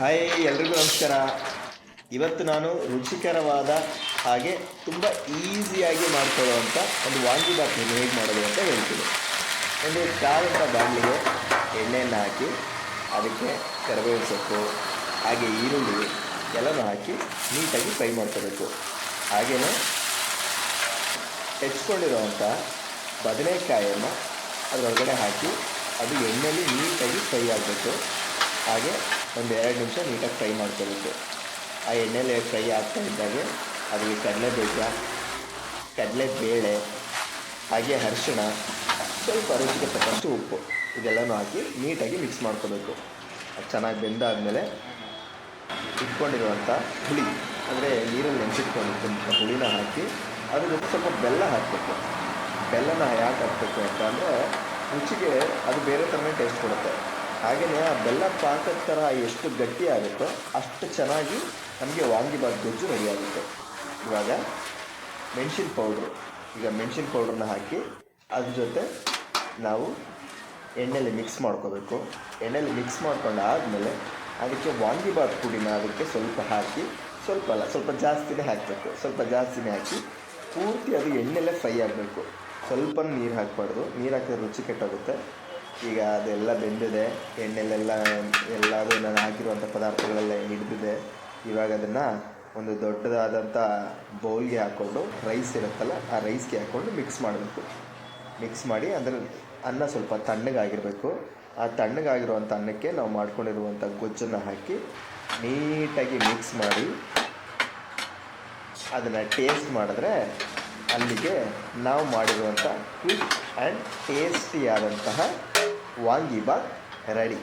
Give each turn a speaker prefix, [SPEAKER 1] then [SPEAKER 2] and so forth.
[SPEAKER 1] Hi, ಎಲ್ರಿಗೂ ನಮಸ್ಕಾರ. ಇವತ್ತು ನಾನು ರುಚಿಕರವಾದ ಹಾಗೆ ತುಂಬ ಈಸಿಯಾಗಿ ಮಾಡ್ಕೊಳ್ಳುವಂಥ ಒಂದು ವಾಂಗಿಬಾತನ್ನು ಹೇಗೆ ಮಾಡೋದು ಅಂತ ಹೇಳ್ತೀನಿ. ಒಂದು ಕಾಲದ ಬಾಣಲಿಗೆ ಎಣ್ಣೆಯನ್ನು ಹಾಕಿ, ಅದಕ್ಕೆ ಕರಿಬೇವಿನ ಸೊಪ್ಪು, ಹಾಗೆ ಈರುಳ್ಳಿ ಎಲ್ಲನೂ ಹಾಕಿ ನೀಟಾಗಿ ಫ್ರೈ ಮಾಡ್ಕೋಬೇಕು. ಹಾಗೆಯೇ ಹೆಚ್ಕೊಂಡಿರುವಂಥ ಬದನೆಕಾಯನ್ನು ಅದರೊಳಗಡೆ ಹಾಕಿ, ಅದು ಎಣ್ಣೆಯಲ್ಲಿ ನೀಟಾಗಿ ಫ್ರೈ ಆಗಬೇಕು. ಹಾಗೆ ಒಂದು ಎರಡು ನಿಮಿಷ ನೀಟಾಗಿ ಫ್ರೈ ಮಾಡ್ಕೋಬೇಕು. ಆ ಎಣ್ಣೆಲಿ ಫ್ರೈ ಆಗ್ತಾ ಇದ್ದಾಗೆ ಅದಕ್ಕೆ ಕಡಲೆಬೀಜ ಕಡಲೆಬೇಳೆ ಹಾಗೆ ಅರಿಶಿಣ, ಸ್ವಲ್ಪ ರುಚಿಗೆ ತಕ್ಕಷ್ಟು ಉಪ್ಪು ಇದೆಲ್ಲನೂ ಹಾಕಿ ನೀಟಾಗಿ ಮಿಕ್ಸ್ ಮಾಡ್ಕೋಬೇಕು. ಅದು ಚೆನ್ನಾಗಿ ಬೆಂದಾದಮೇಲೆ ಇಟ್ಕೊಂಡಿರುವಂಥ ಹುಳಿ, ಅಂದರೆ ನೀರಲ್ಲಿ ನೆನೆಸಿಟ್ಕೊಂಡಿರ್ತಂಥ ಹುಳಿನ ಹಾಕಿ ಅದ್ರ ಜೊತೆ ಸ್ವಲ್ಪ ಬೆಲ್ಲ ಹಾಕಬೇಕು. ಬೆಲ್ಲನ ಯಾಕೆ ಹಾಕಬೇಕು ಅಂತ ಅಂದರೆ ರುಚಿಗೆ ಅದು ಬೇರೆ ಥರನೇ ಟೇಸ್ಟ್ ಕೊಡುತ್ತೆ. ಹಾಗೆಯೇ ಆ ಬೆಲ್ಲ ಪಾಕದ ಥರ ಎಷ್ಟು ಗಟ್ಟಿ ಆಗುತ್ತೋ ಅಷ್ಟು ಚೆನ್ನಾಗಿ ನಮಗೆ ವಾಂಗಿಬಾತ್ ಗೊಜ್ಜು ರೆಡಿ ಆಗುತ್ತೆ. ಇವಾಗ ಮೆಣಸಿನ ಪೌಡ್ರು ಈಗ ಮೆಣಸಿನ ಪೌಡ್ರನ್ನ ಹಾಕಿ ಅದ್ರ ಜೊತೆ ನಾವು ಎಣ್ಣೆಲಿ ಮಿಕ್ಸ್ ಮಾಡ್ಕೋಬೇಕು. ಎಣ್ಣೆಲಿ ಮಿಕ್ಸ್ ಮಾಡ್ಕೊಂಡು ಆದಮೇಲೆ ಅದಕ್ಕೆ ವಾಂಗಿಬಾತ್ ಪುಡಿನ ಅದಕ್ಕೆ ಸ್ವಲ್ಪ ಹಾಕಿ, ಸ್ವಲ್ಪ ಅಲ್ಲ, ಸ್ವಲ್ಪ ಜಾಸ್ತಿನೇ ಹಾಕಬೇಕು. ಸ್ವಲ್ಪ ಜಾಸ್ತಿನೇ ಹಾಕಿ ಪೂರ್ತಿ ಅದು ಎಣ್ಣೆಲ್ಲೇ ಫ್ರೈ ಆಗಬೇಕು. ಸ್ವಲ್ಪ ನೀರು ಹಾಕಬಾರ್ದು. ನೀರು ಹಾಕಿದ್ರೆ ರುಚಿ ಕೆಟ್ಟೋಗುತ್ತೆ. ಈಗ ಅದೆಲ್ಲ ಬೆಂದಿದೆ, ಎಣ್ಣೆಲೆಲ್ಲ ಎಲ್ಲದು ನಾನು ಹಾಕಿರುವಂಥ ಪದಾರ್ಥಗಳೆಲ್ಲ ಹಿಡಿದಿದೆ. ಇವಾಗ ಅದನ್ನು ಒಂದು ದೊಡ್ಡದಾದಂಥ ಬೌಲ್ಗೆ ಹಾಕ್ಕೊಂಡು ರೈಸ್ ಇರುತ್ತಲ್ಲ, ಆ ರೈಸ್ಗೆ ಹಾಕ್ಕೊಂಡು ಮಿಕ್ಸ್ ಮಾಡಬೇಕು. ಮಿಕ್ಸ್ ಮಾಡಿ ಅದರ ಅನ್ನ ಸ್ವಲ್ಪ ತಣ್ಣಗಾಗಿರಬೇಕು. ಆ ತಣ್ಣಗಾಗಿರುವಂಥ ಅನ್ನಕ್ಕೆ ನಾವು ಮಾಡ್ಕೊಂಡಿರುವಂಥ ಗೊಜ್ಜನ್ನು ಹಾಕಿ ನೀಟಾಗಿ ಮಿಕ್ಸ್ ಮಾಡಿ ಅದನ್ನು ಟೇಸ್ಟ್ ಮಾಡಿದ್ರೆ ಅಲ್ಲಿಗೆ ನಾವು ಮಾಡಿರುವಂಥ ಕ್ವಿಕ್ ಆ್ಯಂಡ್ ಟೇಸ್ಟಿಯಾದಂತಹ ವಾಂಗಿಬಾತ್ ರೆಡಿ